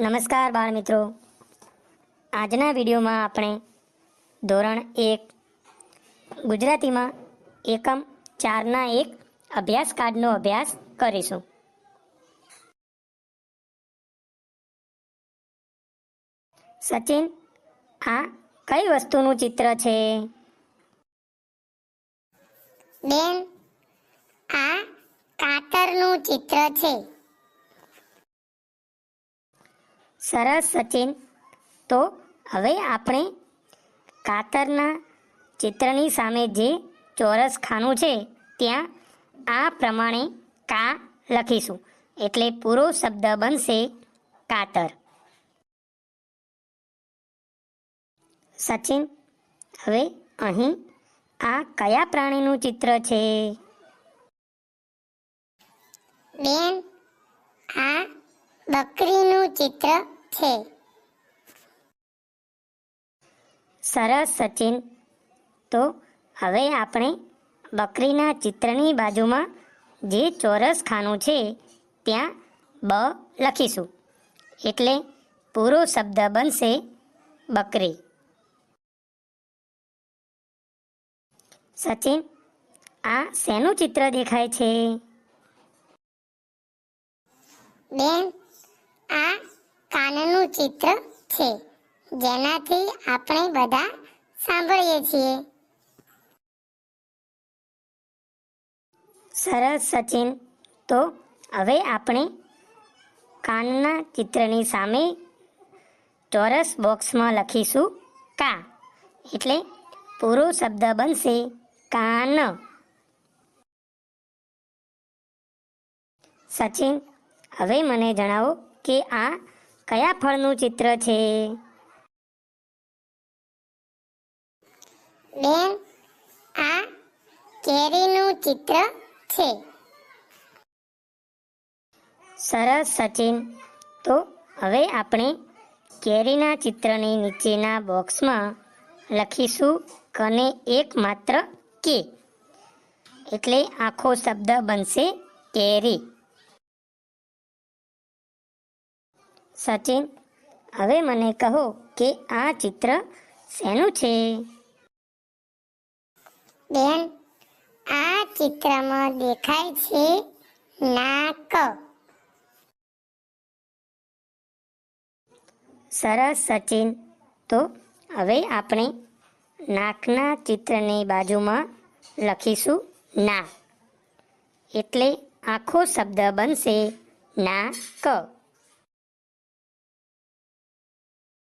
નમસ્કાર બાળ મિત્રો. આજના વિડીયોમાં આપણે ધોરણ એક, ગુજરાતીમાં એકમ ચારના એક અભ્યાસ કાર્ડનો અભ્યાસ કરીશું. સચિન, આ કઈ વસ્તુનું ચિત્ર છે? બેન, આ કાતરનું ચિત્ર છે. સરસ સચિન. તો હવે આપણે કાતરના ચિત્રની સામે જે ચોરસ ખાનું છે, ત્યાં આ પ્રમાણે કા લખીશું. એટલે પૂરો શબ્દ બનશે કાતર. સચિન, હવે અહીં આ કયા પ્રાણીનું ચિત્ર છે? બેન બકરીનું ચિત્ર છે. સરસ સચિન. તો હવે આપણે બકરીના ચિત્રની બાજુમાં જે ચોરસ ખાનું છે ત્યાં બ લખીશું. એટલે પૂરો શબ્દ બનશે બકરી. સચિન આ શેનું ચિત્ર દેખાય છે? બેન આ કાનનું ચિત્ર છે. જેનાથી આપણે બધા સાંભળીએ છીએ. સરસ, સચિન. તો હવે આપણે કાનના ચિત્રની સામે ચોરસ બોક્સમાં લખીશું કા. એટલે પૂરો શબ્દ બનશે કાન. સચિન, હવે મને જણાવો કે આ કયા ફળનું ચિત્ર છે? બેન આ કેરીનું ચિત્ર છે. સરસ સચિન. તો હવે આપણે કેરીના ચિત્રની નીચેના બોક્સમાં લખીશું કને એક માત્ર કે. એટલે આખો શબ્દ બનશે કેરી. સચિન હવે મને કહો કે આ ચિત્ર શેનું છે? બેન આ ચિત્રમાં દેખાય છે નાક. સરસ સચિન. તો હવે આપણે નાકના ચિત્રની બાજુમાં લખીશું ના. એટલે આખો શબ્દ બનશે નાક.